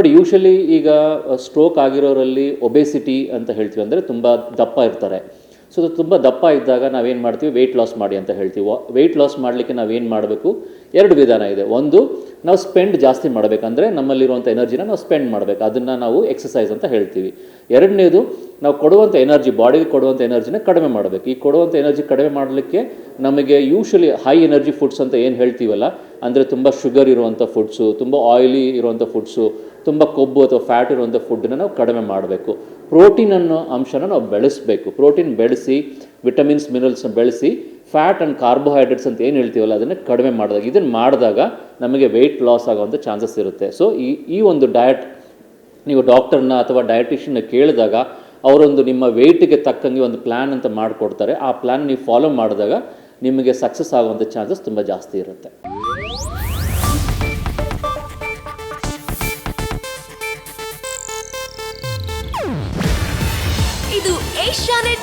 ನೋಡಿ ಯೂಶಲಿ ಈಗ ಸ್ಟ್ರೋಕ್ ಆಗಿರೋರಲ್ಲಿ ಒಬೆಸಿಟಿ ಅಂತ ಹೇಳ್ತೀವಿ ಅಂದರೆ ತುಂಬ ದಪ್ಪ ಇರ್ತಾರೆ. ಸೊ ಅದು ತುಂಬ ದಪ್ಪ ಇದ್ದಾಗ ನಾವೇನು ಮಾಡ್ತೀವಿ? ವೆಯ್ಟ್ ಲಾಸ್ ಮಾಡಿ ಅಂತ ಹೇಳ್ತೀವಿ. ವೆಯ್ಟ್ ಲಾಸ್ ಮಾಡಲಿಕ್ಕೆ ನಾವೇನು ಮಾಡಬೇಕು? ಎರಡು ವಿಧಾನ ಇದೆ. ಒಂದು ನಾವು ಸ್ಪೆಂಡ್ ಜಾಸ್ತಿ ಮಾಡಬೇಕಂದ್ರೆ ನಮ್ಮಲ್ಲಿರುವಂಥ ಎನರ್ಜಿನ ನಾವು ಸ್ಪೆಂಡ್ ಮಾಡಬೇಕು. ಅದನ್ನು ನಾವು ಎಕ್ಸಸೈಸ್ ಅಂತ ಹೇಳ್ತೀವಿ. ಎರಡನೇದು, ನಾವು ಕೊಡುವಂಥ ಎನರ್ಜಿ ಬಾಡಿಗೆ ಕೊಡುವಂಥ ಎನರ್ಜಿನ ಕಡಿಮೆ ಮಾಡಬೇಕು. ಈ ಕೊಡುವಂಥ ಎನರ್ಜಿ ಕಡಿಮೆ ಮಾಡಲಿಕ್ಕೆ ನಮಗೆ ಯೂಶ್ವಲಿ ಹೈ ಎನರ್ಜಿ ಫುಡ್ಸ್ ಅಂತ ಏನು ಹೇಳ್ತೀವಲ್ಲ, ಅಂದರೆ ತುಂಬ ಶುಗರ್ ಇರುವಂಥ ಫುಡ್ಸು ತುಂಬ ಆಯಿಲಿ ಇರುವಂಥ ಫುಡ್ಸು ತುಂಬ ಕೊಬ್ಬು ಅಥವಾ ಫ್ಯಾಟ್ ಇರುವಂಥ ಫುಡ್ಡನ್ನ ನಾವು ಕಡಿಮೆ ಮಾಡಬೇಕು. ಪ್ರೋಟೀನ್ ಅನ್ನೋ ಅಂಶನ ನಾವು ಬೆಳೆಸಬೇಕು. ಪ್ರೋಟೀನ್ ಬೆಳೆಸಿ ವಿಟಮಿನ್ಸ್ ಮಿನರಲ್ಸ್ನ ಬೆಳೆಸಿ ಫ್ಯಾಟ್ ಆ್ಯಂಡ್ ಕಾರ್ಬೋಹೈಡ್ರೇಟ್ಸ್ ಅಂತ ಏನು ಹೇಳ್ತೀವಲ್ಲ, ಅದನ್ನು ಕಡಿಮೆ ಮಾಡಿದಾಗ ಇದನ್ನು ಮಾಡಿದಾಗ ನಮಗೆ ವೆಯ್ಟ್ ಲಾಸ್ ಆಗೋವಂಥ ಚಾನ್ಸಸ್ ಇರುತ್ತೆ. ಸೊ ಈ ಈ ಒಂದು ಡಯಟ್ ನೀವು ಡಾಕ್ಟರ್ನ ಅಥವಾ ಡಯಟಿಷಿಯನ್ನ ಕೇಳಿದಾಗ, ಅವರೊಂದು ನಿಮ್ಮ ವೆಯ್ಟಿಗೆ ತಕ್ಕಂಗೆ ಒಂದು ಪ್ಲ್ಯಾನ್ ಅಂತ ಮಾಡಿಕೊಡ್ತಾರೆ. ಆ ಪ್ಲ್ಯಾನ್ ನೀವು ಫಾಲೋ ಮಾಡಿದಾಗ ನಿಮಗೆ ಸಕ್ಸಸ್ ಆಗುವಂಥ ಚಾನ್ಸಸ್ ತುಂಬ ಜಾಸ್ತಿ ಇರುತ್ತೆ. ಇದು ಏಷ್ಯಾನೆಟ್